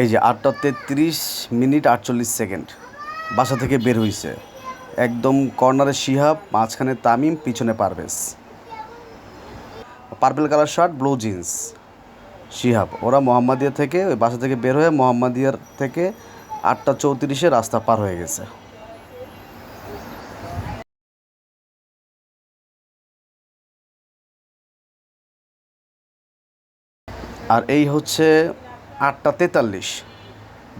এই যে আটটা তেত্রিশ মিনিট আটচল্লিশ সেকেন্ড। বাসা থেকে বের হইছে। একদম কর্নারে শিহাব, মাঝখানে তামিম, পিছনে Parvez. Purple colour shirt, blue jeans. Shihab, ওরা মোহাম্মদিয়া থেকে, ওই বাসা থেকে বের হয়ে মোহাম্মদিয়ার থেকে আটটা চৌত্রিশে রাস্তা পার হয়ে গেছে। আর এই হচ্ছে আটটা তেতাল্লিশ।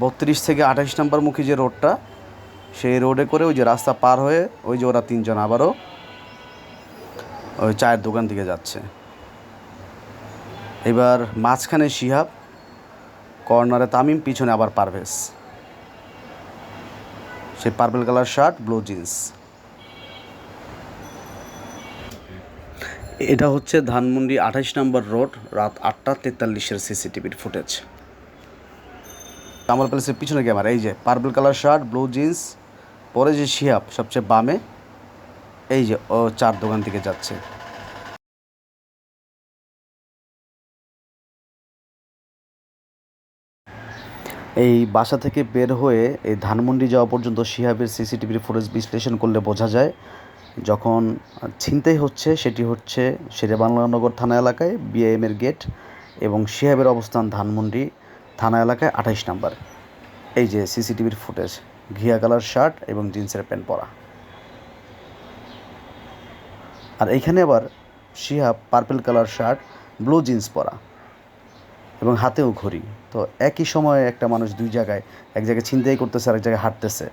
বত্রিশ থেকে আঠাশ নম্বর মুখী যে রোডটা, সেই রোডে করে ওই যে রাস্তা পার হয়ে ওই যে ওরা তিনজন আবারও ওই চায়ের দোকান দিকে যাচ্ছে। এবার মাঝখানে শিহাব, কর্নারে তামিম, পিছনে আবার পারভেজ। সে purple colour shirt, blue jeans. এটা হচ্ছে ধানমন্ডি আঠাশ নম্বর রোড, রাত আটটা তেতাল্লিশের সিসিটিভির ফুটেজ। কামাল প্যালেসের পিছনে ক্যামেরা এই যে purple colour shirt blue jeans পরে যে শিহাব সবচেয়ে বামে, এই যে ও চার দোকান থেকে যাচ্ছে। এই বাসা থেকে বের হয়ে এই ধানমন্ডি যাওয়া পর্যন্ত শিহাবের সিসিটিভির ফুটেজ বিশ্লেষণ করলে বোঝা যায়, যখন ছিনতাই হচ্ছে, সেটি হচ্ছে শেরেবাংলানগর থানা এলাকায় বিএএমের গেট এবং শিহাবের অবস্থান ধানমন্ডি থানা এলাকায় আঠাইশ নাম্বার। এই যে সিসিটিভির ফুটেজ, ঘিয়া কালার শার্ট এবং জিন্সের প্যান্ট পরা। আর এইখানে আবার Shihab purple colour shirt, blue jeans পরা এবং হাতেও ঘড়ি। তো একই সময়ে একটা মানুষ দুই জায়গায়, এক জায়গায় ছিনতাই করতেছে আর এক জায়গায় হাঁটতেছে।